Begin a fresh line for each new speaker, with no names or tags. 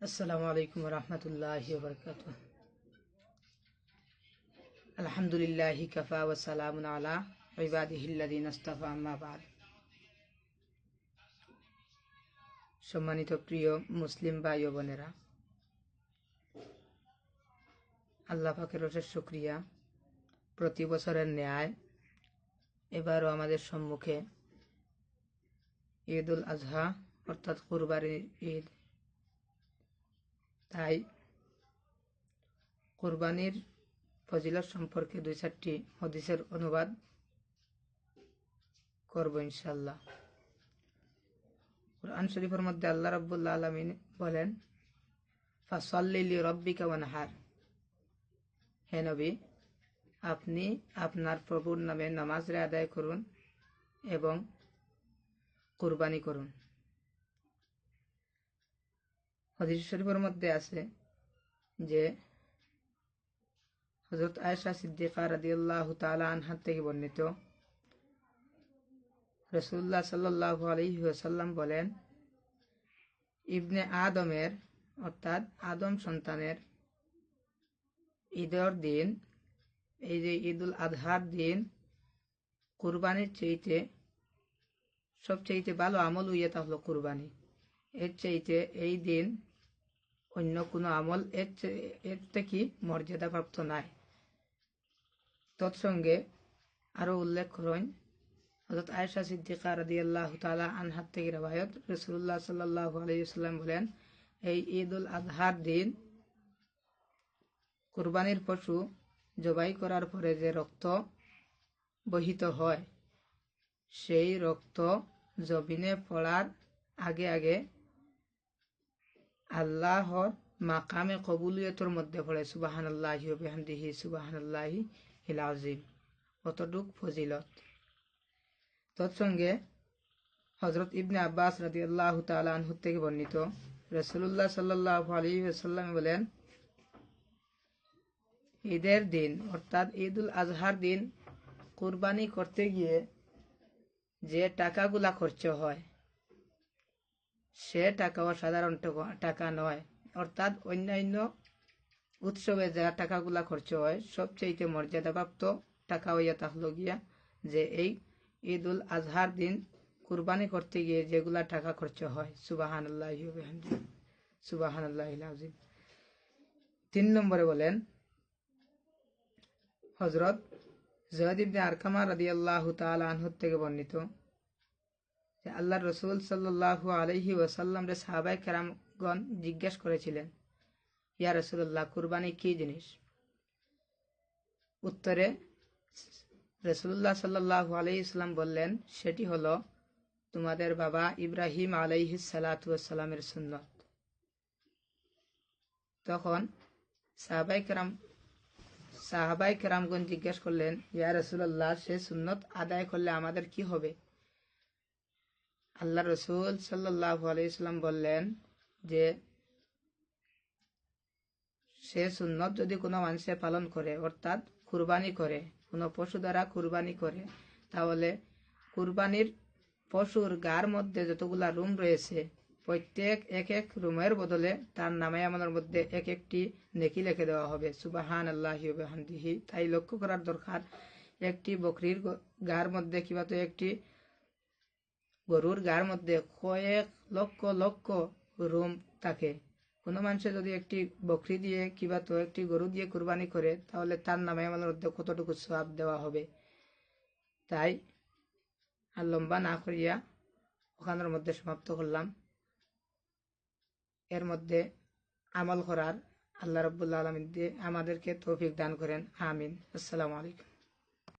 আসসালামু আলাইকুম রহমতুল্লাহ বরকাত আলহামদুলিল্লাহ কাফা ও সালামুন আলা সম্মানিত প্রিয় মুসলিম ভাই ও বোনেরা, আল্লাহ রসের শুক্রিয়া। প্রতি বছরের ন্যায় এবারও আমাদের সম্মুখে ঈদ উল আজহা, অর্থাৎ কুরবানির ঈদ তাই কোরবানির ফজিলত সম্পর্কে দুই চারটি হদিসের অনুবাদ করব ইনশাল্লাহ কোরআন শরীফের মধ্যে আল্লাহ রব্বুল্লা আলমিন বলেন ফাসল্লিলি রব্বিকা ওয়ানহার। হে নবী, আপনি আপনার প্রভুর নামে নামাজরে আদায় করুন এবং কুরবানি করুন। হদিস শরীফের মধ্যে আছে যে হজরত আয়সা সিদ্দিকা রাদিয়াল্লাহ তালা আনহার থেকে বর্ণিত। রসুল্লাহ সাল্লাহ আলহি ওসাল্লাম বলেন, ইবনে আদমের, অর্থাৎ আদম সন্তানের ঈদের দিন, এই যে ঈদুল আজহার দিন, কুরবানির চাইতে সবচাইতে ভালো আমল হইয়া তা হলো কুরবানি। এর চাইতে এই দিন অন্য কোনো আমল এর এর থেকে মর্যাদাপ্রাপ্ত নাই। তৎসঙ্গে আরও উল্লেখ করেন হজরত আয়সা সিদ্দিকা রাদি আল্লাহ তালা আনহাত থেকে রেবায়ত রসুল্লাহ সাল্লাহ আলাইসাল্লাম বলেন, এই ঈদ উল আজহার দিন কুরবানির পশু জবাই করার পরে যে রক্ত বহিত হয়, সেই রক্ত জবিনে পড়ার আগে আগে আল্লাহর মাকামে কবুলিয়তর মধ্যে পড়ে সুবাহান আল্লাহি বেহামদিহি সুবাহান আল্লাহি হিল অতটুক ফজিলত। তৎসঙ্গে হজরত ইবনে আব্বাস রাজি আল্লাহ তালাহ থেকে বর্ণিত রসুল্লাহ সাল্লাহ আলী সাল্লাম বলেন, ঈদের দিন, অর্থাৎ ঈদ উল আজহার দিন, কুরবানি করতে গিয়ে যে টাকাগুলা খরচ হয় সে টাকাও সাধারণ টাকা নয়। অর্থাৎ অন্যান্য উৎসবে যা টাকাগুলা খরচ হয় সবচেয়ে মর্যাদাপ্রাপ্ত টাকা হইয়া তাহলো গিয়া যে এই ঈদ উল আজহার দিন কুরবানি করতে গিয়ে যেগুলা টাকা খরচ হয় সুবাহান আল্লাহ সুবাহান আল্লাহ তিন নম্বরে বলেন হজরত জয়দ আরকামা রাদি আল্লাহ তালহুর থেকে বর্ণিত আল্লাহ রসুল সাল্লাহ আলহি ওসাল্লাম রে সাহাবাই কেরামগণ জিজ্ঞেস করেছিলেন, ইয়া রসুল্লাহ কুরবানি কি জিনিস? উত্তরে রসুল্লাহ সাল্লাহ আলহি ইসলাম বললেন, সেটি হলো তোমাদের বাবা ইব্রাহিম আলাইহি সালাতামের সুন্নত। তখন সাহাবাই কেরাম সাহাবাই কেরামগঞ্জ জিজ্ঞেস করলেন, ইয়া রসুল্লাহ সে সুন্নত আদায় করলে আমাদের কি হবে? আল্লাহ রসুল সাল্লাহ আলাইসাল্লাম বললেন যে, সে সুন্নত যদি কোনো মানুষে পালন করে, অর্থাৎ কুরবানি করে, কোনো পশু দ্বারা কুরবানি করে, তাহলে কুরবানির পশুর গার মধ্যে যতগুলা রুম রয়েছে, প্রত্যেক এক এক রুমের বদলে তার নামে আমাদের মধ্যে এক একটি নেকি লিখে দেওয়া হবে। সুবাহান আল্লাহি তাই লক্ষ্য করার দরকার, একটি বকরির গার মধ্যে কিবা তো একটি গরুর গার মধ্যে কয়েক লক্ষ লক্ষ রুম থাকে। কোনো মানুষের যদি একটি বকরি দিয়ে কিবা তো একটি গরু দিয়ে কুরবানি করে, তাহলে তার নামে আমাদের মধ্যে কতটুকু সব দেওয়া হবে? তাই আর লম্বা না করিয়া ওখানের মধ্যে সমাপ্ত করলাম। এর মধ্যে আমল করার আল্লাহ রব্বুল্লা আলমিন দিয়ে আমাদেরকে তৌফিক দান করেন। আমিন। আসসালামু আলাইকুম।